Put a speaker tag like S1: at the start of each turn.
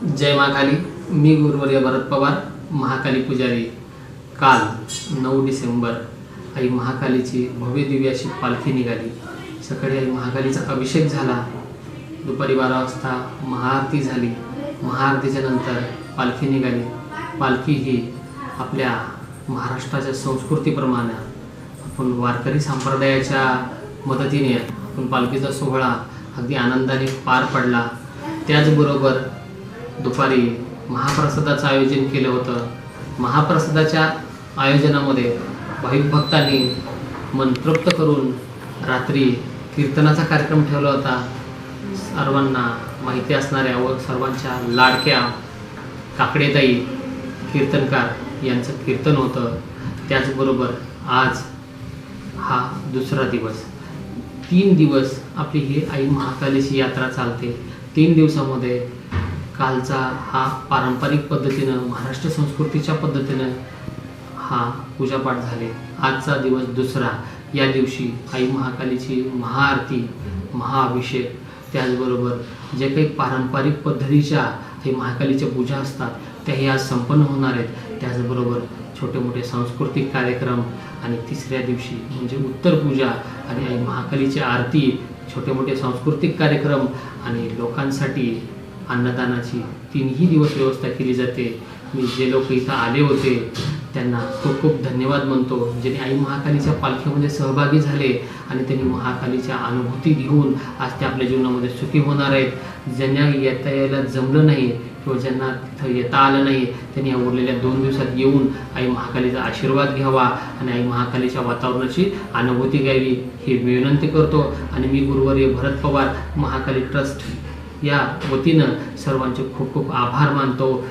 S1: जय महाकाली मी गुरुवर्य भरत पवार महाकाली पुजारी. काल नऊ डिसेंबर आई महाकालीची भव्य दिव्य अशी पालखी निघाली. सकाळी आई महाकालीचा अभिषेक झाला. दुपारी बारा वाजता महाआरती झाली. महाआरतीच्या नंतर पालखी निघाली. पालखी ही आपल्या महाराष्ट्राच्या संस्कृतीप्रमाणे आपण वारकरी संप्रदायाच्या मदतीने आपण पालखीचा सोहळा अगदी आनंदाने पार पडला. त्याचबरोबर दुपारी महाप्रसादाचं आयोजन केलं होतं. महाप्रसादाच्या आयोजनामध्ये भाविक भक्तांनी मन तृप्त करून रात्री कीर्तनाचा कार्यक्रम ठेवला होता. सर्वांना माहिती असणाऱ्या व सर्वांच्या लाडक्या काकडेताई कीर्तनकार यांचं कीर्तन होतं. त्याचबरोबर आज हा दुसरा दिवस. तीन दिवस आपली ही आई महाकालीची यात्रा चालते. तीन दिवसामध्ये कालचा हा पारंपरिक पद्धतीनं महाराष्ट्र संस्कृतीच्या पद्धतीनं हा पूजापाठ झाले. आजचा दिवस दुसरा. या दिवशी आई महाकालीची महाआरती महाअभिषेक. त्याचबरोबर जे काही पारंपरिक पद्धतीच्या हे महाकालीच्या पूजा असतात त्याही आज संपन्न होणार आहेत. त्याचबरोबर छोटे मोठे सांस्कृतिक कार्यक्रम आणि तिसऱ्या दिवशी म्हणजे उत्तर पूजा आणि आई महाकालीची आरती छोटे मोठे सांस्कृतिक कार्यक्रम आणि लोकांसाठी अन्नदानाची तीनही दिवस व्यवस्था केली जाते. मी जे लोक इथं आले होते त्यांना खूप खूप धन्यवाद म्हणतो. ज्यांनी आई महाकालीच्या पालखीमध्ये सहभागी झाले आणि त्यांनी महाकालीच्या अनुभूती घेऊन आज ते आपल्या जीवनामध्ये सुखी होणार आहेत. ज्यांना येता यायला जमलं नाही किंवा ज्यांना तिथं येता आलं नाही त्यांनी या उरलेल्या दोन दिवसात येऊन आई महाकालीचा आशीर्वाद घ्यावा आणि आई महाकालीच्या वातावरणाची अनुभूती घ्यावी ही विनंती करतो. आणि मी गुरुवर्य भरत पवार महाकाली ट्रस्ट. या वतीनं सर्वांचे खूप खूप आभार मानतो.